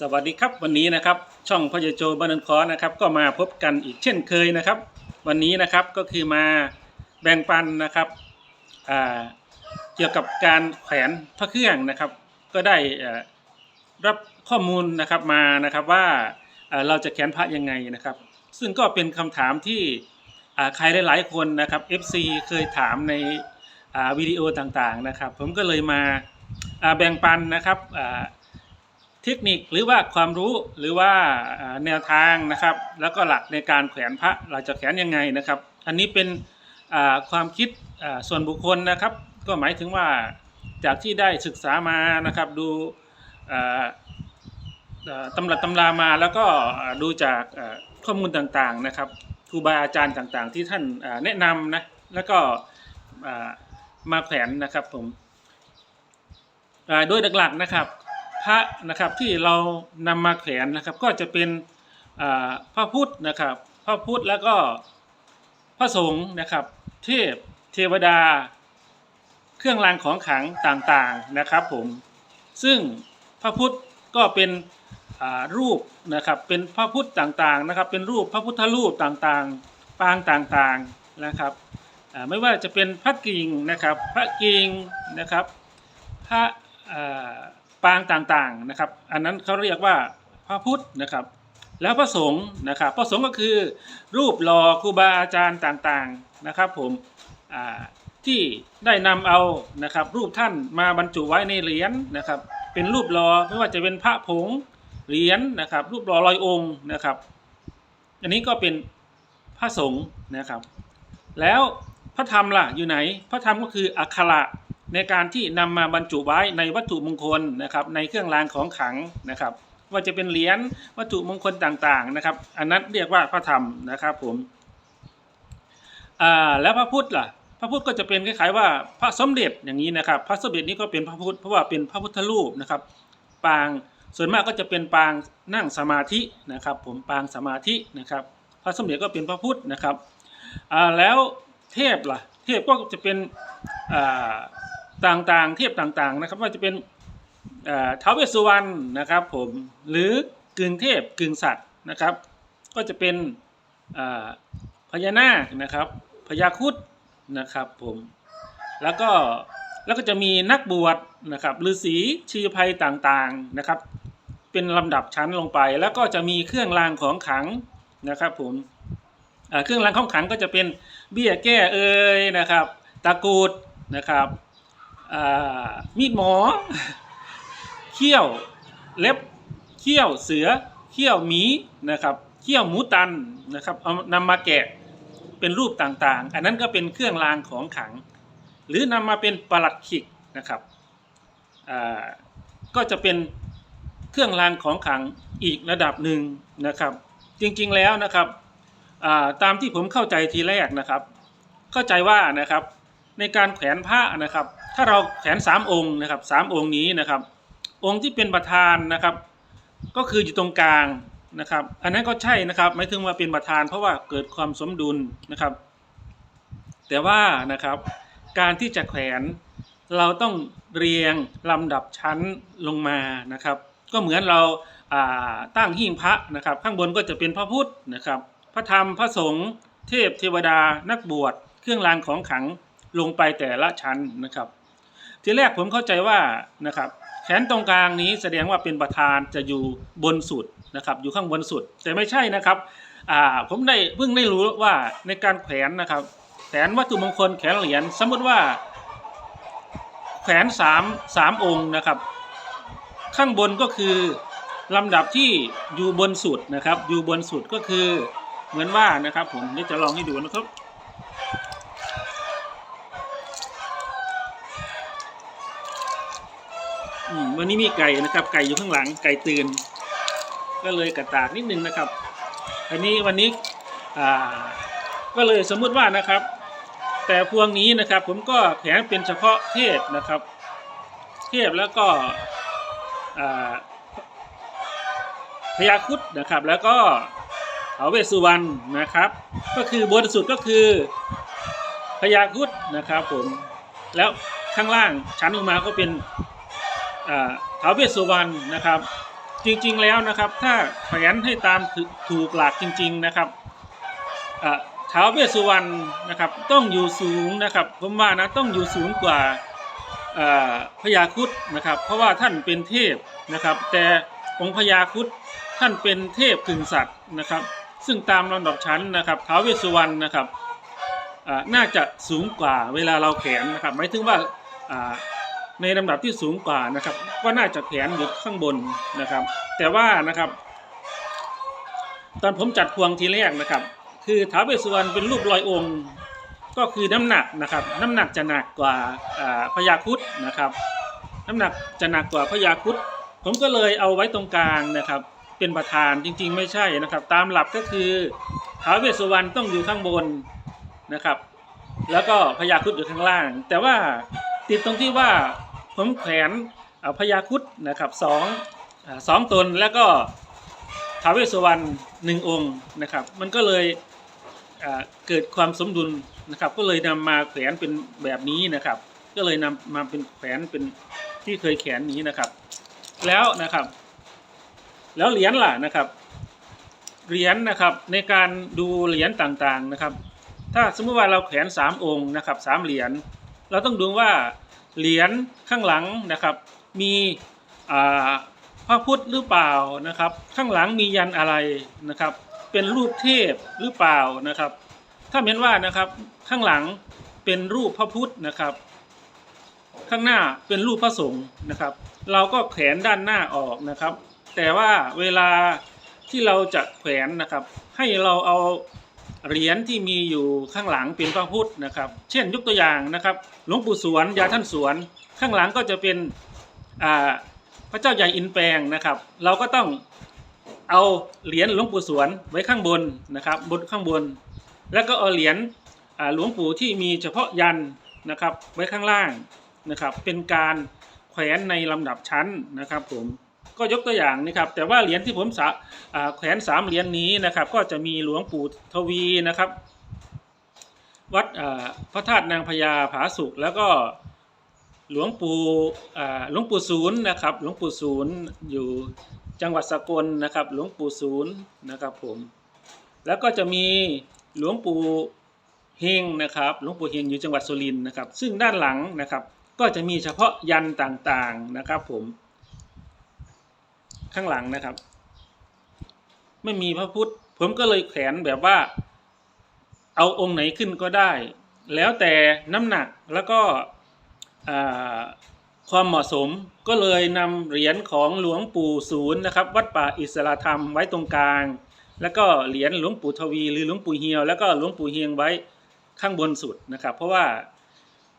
สวัสดีครับวันนี้นะครับช่องพยโจบันเทิคอนะครับก็มาพบกันอีกเช่นเคยนะครับ วันนี้นะครับก็คือมาแบ่งปันนะครับเกี่ยวกับการแขวนพระเครื่องนะครับ ก็ได้รับข้อมูลนะครับมานะครับว่าเราจะแขวนพระยังไงนะครับ ซึ่งก็เป็นคำถามที่ใครหลาย ๆ คนนะครับ FC เคยถามในวิดีโอต่างๆนะครับ ผมก็เลยมาแบ่งปันนะครับ เทคนิคหรือว่าความรู้หรือว่าแนวทางนะครับ แล้วก็หลักในการแขวนพระเราจะแขวนยังไงนะครับ อันนี้เป็นความคิดส่วนบุคคลนะครับ ก็หมายถึงว่าจากที่ได้ศึกษามานะครับดูตำรับตำรามาแล้วก็ดูจากข้อมูลต่างๆนะครับครูบาอาจารย์ต่างๆ ที่ท่านแนะนำนะแล้วก็มาแขวนนะครับผมโดยหลักๆนะครับ พระนะครับที่เรานำมาแขวนนะครับ ก็จะเป็นพระพุทธนะครับพระพุทธแล้วก็พระสงฆ์นะครับ เทพเทวดา เครื่องรางของขลังต่างๆนะครับผมซึ่งพระพุทธก็เป็นรูปนะครับเป็นพระพุทธต่างๆนะครับ เป็นรูปพระพุทธรูปต่างๆ ปางต่างๆนะครับไม่ว่าจะเป็นพระกิ่งนะครับ พระกิ่งนะครับ พระ ปางต่างๆนะครับ อันนั้นเขาเรียกว่าพระพุทธนะครับ แล้วพระสงฆ์นะครับ พระสงฆ์ก็คือรูปหล่อครูบาอาจารย์ต่างๆนะครับ ผมที่ได้นำเอานะครับรูปท่านมาบรรจุไว้ในเหรียญนะครับ เป็นรูปหล่อไม่ว่าจะเป็นพระผงเหรียญนะครับ รูปหล่อลอยองค์นะครับ อันนี้ก็เป็นพระสงฆ์นะครับ แล้วพระธรรมล่ะอยู่ไหน พระธรรมก็คืออักขระ ในการที่นำมาบรรจุไว้ในวัตถุมงคลนะครับในเครื่องรางของขลังนะครับ ว่าจะเป็นเหรียญวัตถุมงคลต่างๆนะครับ อันนั้นเรียกว่าพระธรรมนะครับผมอ่าแล้วพระพุทธล่ะพระพุทธก็จะเป็นคล้ายๆว่าพระสมเด็จอย่างนี้นะครับ พระสมเด็จนี้ก็เป็นพระพุทธเพราะว่าเป็นพระพุทธรูปนะครับ ปางส่วนมากก็จะเป็นปางนั่งสมาธินะครับ ผมปางสมาธินะครับ พระสมเด็จก็เป็นพระพุทธนะครับแล้วเทพล่ะ เทพก็จะเป็นอ่า ต่างๆ เทพต่างๆนะครับว่าจะเป็นท้าวเวสสุวรรณนะครับผมหรือกึ่งเทพกึ่งสัตว์นะครับ ก็จะเป็นพญานาคนะครับพญาครุดนะครับผมแล้วก็แล้วก็จะมีนักบวชนะครับฤาษีชีภัยต่างๆนะครับ เป็นลำดับชั้นลงไป แล้วก็จะมีเครื่องรางของขลังนะครับผมเครื่องรางของขลังก็จะเป็นเบี้ยแก้เอ่ยนะครับตะกรุดนะครับ มีดหมอ เขี้ยวเล็บเขี้ยวเสือเขี้ยวหมีนะครับเขี้ยวหมูตันนะครับเอานำมาแกะเป็นรูปต่างๆ อันนั้นก็เป็นเครื่องรางของขัง หรือนำมาเป็นประหลัดขิกนะครับก็จะเป็นเครื่องรางของขังอีกระดับหนึ่งนะครับ จริงๆแล้วนะครับาตามที่ผมเข้าใจทีแรกนะครับ เข้าใจว่านะครับในการแขวนผ้านะครับ ถ้าเราแขวนสามองค์นะครับสามองค์นี้นะครับ องค์ที่เป็นประธานนะครับ ก็คืออยู่ตรงกลางนะครับ อันนั้นก็ใช่นะครับหมายถึงว่าเป็นประธาน เพราะว่าเกิดความสมดุลนะครับ แต่ว่านะครับการที่จะแขวนเราต้องเรียงลำดับชั้นลงมานะครับ ก็เหมือนเราาตั้งหิ้งพระนะครับ ข้างบนก็จะเป็นพระพุทธนะครับ พระธรรมพระสงฆ์เทพเทวดานักบวชเครื่องรางของขลังลงไปแต่ละชั้นนะครับ ทีแรกผมเข้าใจว่านะครับแขนตรงกลางนี้แสดงว่าเป็นประธานจะอยู่บนสุดนะครับอยู่ข้างบนสุด แต่ไม่ใช่นะครับผมได้เพิ่งได้รู้ว่าในการแขวนนะครับแขวนวัตถุมงคลแขวนเหรียญสมมติว่า แขวนสามสามองค์นะครับ ข้างบนก็คือลำดับที่อยู่บนสุดนะครับ อยู่บนสุดก็คือเหมือนว่านะครับ ผมเดี๋ยวจะลองให้ดูนะครับ วันนี้มีไก่นะครับ ไก่อยู่ข้างหลังไก่ตื่น ก็เลยกระตากนิดนึงนะครับ อันนี้วันนี้ก็เลยสมมุติว่านะครับ แต่พวงนี้นะครับ ผมก็แขวนเป็นเฉพาะเทพนะครับ เทพแล้วก็พญาครุดนะครับ แล้วก็เอาเวสุวรรณนะครับ ก็คือบนสุดก็คือพญาครุดนะครับผมแล้วข้างล่างชั้นลงมาก็เป็น ท้าวเวสสุวรรณนะครับ จริงๆแล้วนะครับ ถ้าแขวนให้ตามถูกหลักจริง ๆนะครับอ่าท้าวเวสสุวรรณนะครับต้องอยู่สูงนะครับผมว่านะต้องอยู่สูงกว่าพญาคุดนะครับ เพราะว่าท่านเป็นเทพนะครับ แต่องค์พญาคุดท่านเป็นเทพกึ่งสัตว์นะครับ ซึ่งตามลำดับชั้นนะครับท้าวเวสสุวรรณนะครับน่าจะสูงกว่าเวลาเราแขวนนะครับหมายถึงว่า ในลำดับที่สูงกว่านะครับ ก็น่าจะแขวนอยู่ข้างบนนะครับ แต่ว่านะครับ ตอนผมจัดพวงทีแรกนะครับ คือท้าวเวสสุวรรณเป็นรูปลอยองค์ ก็คือน้ำหนักนะครับ น้ำหนักจะหนักกว่าพญาคุดนะครับ น้ำหนักจะหนักกว่าพญาคุดผมก็เลยเอาไว้ตรงกลางนะครับ เป็นประธานจริงๆ ไม่ใช่นะครับ ตามหลักก็คือท้าวเวสสุวรรณต้องอยู่ข้างบนนะครับ แล้วก็พญาคุดอยู่ข้างล่าง แต่ว่าติดตรงที่ว่า ผมแขวนอาพญาคุดนะครับสองสองตนแล้วก็ท้าวเวสสุวรรณหนึ่งองค์นะครับ มันก็เลยเกิดความสมดุลนะครับ ก็เลยนำมาแขวนเป็นแบบนี้นะครับ ก็เลยนำมาเป็นแขวนเป็นที่เคยแขวนนี้นะครับ แล้วนะครับ แล้วเหรียญล่ะนะครับเหรียญนะครับในการดูเหรียญต่างๆนะครับ ถ้าสมมติว่าเราแขวนสามองค์นะครับสามเหรียญเราต้องดูว่า เหรียญข้างหลังนะครับมีพระพุทธหรือเปล่านะครับ ข้างหลังมียันอะไรนะครับ เป็นรูปเทพหรือเปล่านะครับ ถ้าเห็นว่านะครับข้างหลังเป็นรูปพระพุทธนะครับ ข้างหน้าเป็นรูปพระสงฆ์นะครับ เราก็แขวนด้านหน้าออกนะครับ แต่ว่าเวลาที่เราจะแขวนนะครับ ให้เราเอา เหรียญที่มีอยู่ข้างหลังเป็นพระพุทธนะครับ เช่นยกตัวอย่างนะครับหลวงปู่สวนยาท่านสวน ข้างหลังก็จะเป็นพระเจ้าใหญ่อินแปลงนะครับ เราก็ต้องเอาเหรียญหลวงปู่สวนไว้ข้างบนนะครับบนข้างบน แล้วก็เอาเหรียญหลวงปู่ที่มีเฉพาะยันนะครับไว้ข้างล่างนะครับ เป็นการแขวนในลำดับชั้นนะครับผม ก็ยกตัวอย่างนะครับ แต่ว่าเหรียญที่ผมสะแขวนสามเหรียญนี้นะครับ ก็จะมีหลวงปู่ทวีนะครับ วัดพระธาตุนางพญาผาสุกแล้วก็หลวงปู่หลวงปู่ศูนย์นะครับ หลวงปู่ศูนย์อยู่จังหวัดสกลนะครับ หลวงปู่ศูนย์นะครับผม แล้วก็จะมีหลวงปู่เฮงนะครับ หลวงปู่เฮงอยู่จังหวัดสุรินทร์นะครับ ซึ่งด้านหลังนะครับ ก็จะมีเฉพาะยันต่างๆนะครับผม ข้างหลังนะครับ ไม่มีพระพุทธ ผมก็เลยแขวนแบบว่า เอาองค์ไหนขึ้นก็ได้ แล้วแต่น้ำหนักแล้วก็ความเหมาะสมก็เลยนำเหรียญของหลวงปู่ศูนย์นะครับ วัดป่าอิสระธรรมไว้ตรงกลาง แล้วก็เหรียญหลวงปู่ทวีหรือหลวงปู่เฮียว แล้วก็หลวงปู่เฮียงไว้ข้างบนสุดนะครับ เพราะว่า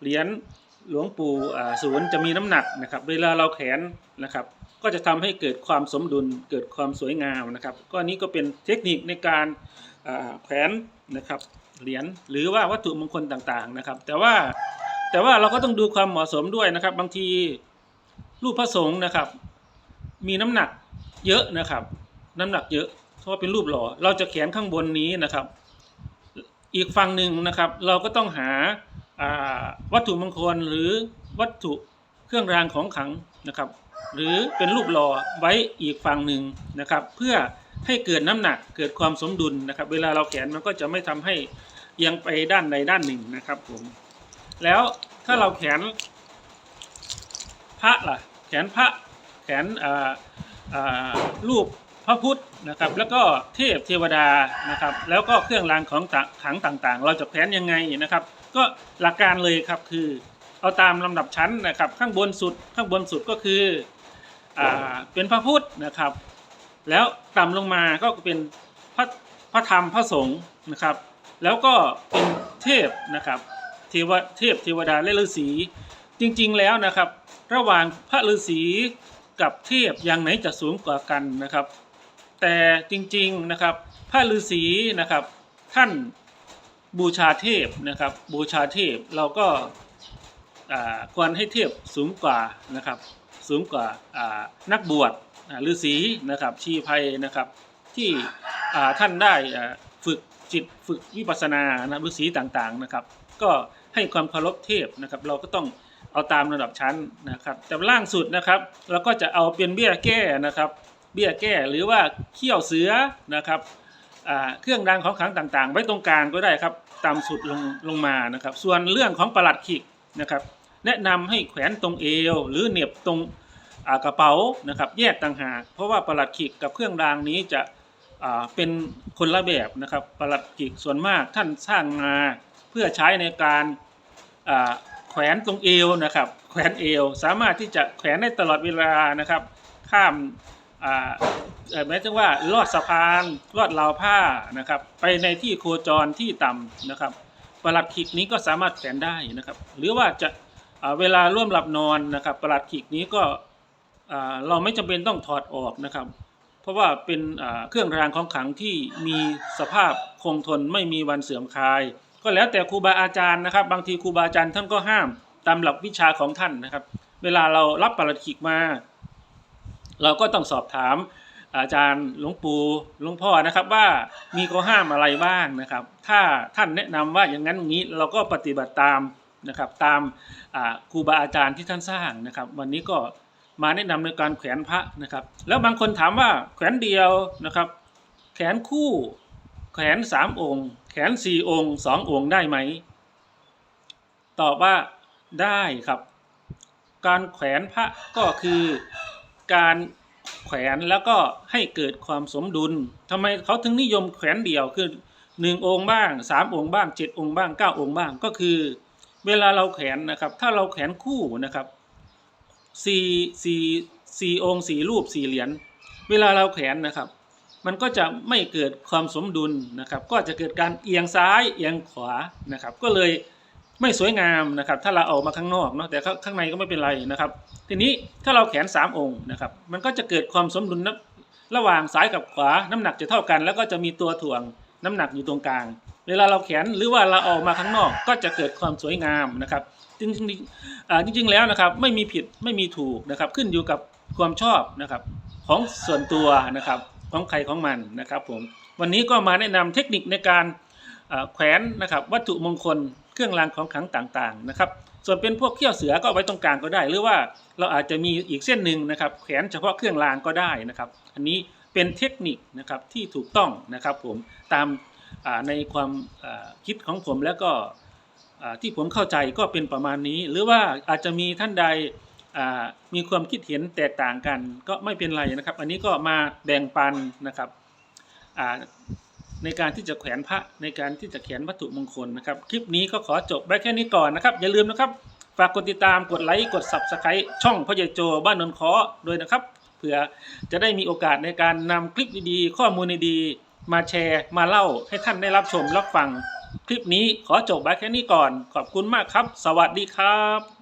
เหรียญหลวงปู่ศูนย์จะมีน้ำหนักนะครับ เวลาเราแขวนนะครับ ก็จะทำให้เกิดความสมดุลเกิดความสวยงามนะครับก็นี้ก็เป็นเทคนิคในการแขวนนะครับเหรียญหรือว่าวัตถุมงคลต่างๆนะครับ แต่ว่าแต่ว่าเราก็ต้องดูความเหมาะสมด้วยนะครับ บางทีรูปพระสงฆ์นะครับ มีน้ำหนักเยอะนะครับ น้ำหนักเยอะเพราะว่าเป็นรูปหล่อเราจะแขวนข้างบนนี้นะครับ อีกฝั่งหนึ่งนะครับ เราก็ต้องหาาวัตถุมงคลหรือวัตถุเครื่องรางของขลังนะครับ หรือเป็นรูปหล่อไว้อีกฝั่งหนึ่งนะครับ เพื่อให้เกิดน้ำหนักเกิดความสมดุลนะครับ เวลาเราแขนมันก็จะไม่ทำให้เอียงไปด้านใดด้านหนึ่งนะครับผมแล้วถ้าเราแขนพระล่ะแขนพระแขนรูปพระพุทธนะครับ แล้วก็เทพเทวดานะครับ แล้วก็เครื่องรางของขังต่างๆ เราจะแขนยังไงนะครับ ก็หลักการเลยครับคือเอาตามลำดับชั้นนะครับ ข้างบนสุดข้างบนสุดก็คือ เป็นพระพุทธนะครับ แล้วต่ำลงมาก็เป็นพระพระธรรมพระสงฆ์นะครับ แล้วก็เป็นเทพนะครับเทวเทพเทวดาและฤาษีจริงๆแล้วนะครับ ระหว่างพระฤาษีกับเทพอย่างไหนจะสูงกว่ากันนะครับ แต่จริงๆนะครับพระฤาษีนะครับ ท่านบูชาเทพนะครับ บูชาเทพเราก็ควรให้เทพสูงกว่านะครับ สูงกว่านักบวชฤาษีนะครับชีภัยนะครับที่ท่านได้ฝึกจิตฝึกวิปัสสนานะฤาษีต่างๆนะครับ ก็ให้ความเคารพเทพนะครับ เราก็ต้องเอาตามระดับชั้นนะครับแต่ล่างสุดนะครับ เราก็จะเอาเป็นเบี้ยแก้นะครับ เบี้ยแก้หรือว่าเขี้ยวเสือนะครับเครื่องรางของขลังต่างๆ ไว้ตรงกลางก็ได้ครับตามสุดลงลงมานะครับ ส่วนเรื่องของประหลัดขิกนะครับ แนะนำให้แขวนตรงเอว หรือเหน็บตรงกระเป๋านะครับ แยกต่างหากเพราะว่าประหลัดขิกกับเครื่องรางนี้จะเป็นคนละแบบนะครับประหลัดขิกส่วนมากท่านสร้างมาเพื่อใช้ในการแขวนตรงเอวนะครับแขวนเอวสามารถที่จะแขวนได้ตลอดเวลานะครับ ข้ามอ่าเอ่อหมายถึงว่าลอดสะพานลอดราวผ้านะครับ ไปในที่โคจรที่ต่ำนะครับประหลัดขิกนี้ก็สามารถแขวนได้นะครับ หรือว่าจะ เวลาร่วมหลับนอนนะครับประหลัดขิกนี้ก็เราไม่จำเป็นต้องถอดออกนะครับ เพราะว่าเป็นเครื่องรางของขลังที่มีสภาพคงทนไม่มีวันเสื่อมคลาย ก็แล้วแต่ครูบาอาจารย์นะครับ บางทีครูบาอาจารย์ท่านก็ห้ามตามหลักวิชาของท่านนะครับ เวลาเรารับประหลัดขิกมา เราก็ต้องสอบถามอาจารย์หลวงปู่หลวงพ่อนะครับว่ามีข้อห้ามอะไรบ้างนะครับ ถ้าท่านแนะนำว่าอย่างนั้นอย่างนี้เราก็ปฏิบัติตาม นะครับตามครูบาอาจารย์ที่ท่านสร้างนะครับ วันนี้ก็มาแนะนำในการแขวนพระนะครับ แล้วบางคนถามว่าแขวนเดียวนะครับ แขนคู่ แขนสามองค์ แขนสี่องค์สององค์ได้ไหมตอบว่าได้ครับ การแขวนพระก็คือการแขวนแล้วก็ให้เกิดความสมดุลทำไมเขาถึงนิยมแขวนเดียวคือหนึ่งองค์บ้างสามองค์บ้างเจ็ดองค์บ้างเก้าองค์บ้างก็คือ เวลาเราแขนนะครับ ถ้าเราแขนคู่นะครับสี่สี่สี่องค์สี่รูปสี่เหรียญเวลาเราแขนนะครับ มันก็จะไม่เกิดความสมดุลนะครับ ก็จะเกิดการเอียงซ้ายเอียงขวานะครับ ก็เลยไม่สวยงามนะครับ ถ้าเราเอามาข้างนอกเนาะแต่ข้างในก็ไม่เป็นไรนะครับ ทีนี้ถ้าเราแขนสามองค์นะครับ มันก็จะเกิดความสมดุลระหว่างซ้ายกับขวา น้ำหนักจะเท่ากัน แล้วก็จะมีตัวถ่วงน้ำหนักอยู่ตรงกลาง เวลาเราแขนหรือว่าเราออกมาข้างนอกก็จะเกิดความสวยงามนะครับ จริงๆอ่าจริงแล้วนะครับไม่มีผิดไม่มีถูกนะครับ ขึ้นอยู่กับความชอบนะครับของส่วนตัวนะครับของใครของมันนะครับผมวันนี้ก็มาแนะนำเทคนิคในการแขวนนะครับวัตถุมงคลเครื่องรางของขลังต่างๆนะครับ ส่วนเป็นพวกเขี้ยวเสือก็ไว้ตรงกลางก็ได้ หรือว่าเราอาจจะมีอีกเส้นหนึ่งนะครับแขวนเฉพาะเครื่องรางก็ได้นะครับ อันนี้เป็นเทคนิคนะครับที่ถูกต้องนะครับผมตาม ในความคิดของผมแล้วก็ที่ผมเข้าใจก็เป็นประมาณนี้ หรือว่าอาจจะมีท่านใดมีความคิดเห็นแตกต่างกัน ก็ไม่เป็นไรนะครับ อันนี้ก็มาแบ่งปันนะครับในการที่จะแขวนพระในการที่จะเขียนวัตถุมงคลนะครับ คลิปนี้ก็ขอจบไว้แค่นี้ก่อนนะครับ อย่าลืมนะครับ ฝากกดติดตามกดไลค์กด subscribe ช่องพ่อใหญ่โจบ้านนนท์คอด้วยนะครับ เผื่อจะได้มีโอกาสในการนำคลิปดีๆข้อมูลดีๆ มาแชร์ มาเล่าให้ท่านได้รับชมรับฟัง คลิปนี้ขอจบไว้แค่นี้ก่อน ขอบคุณมากครับ สวัสดีครับ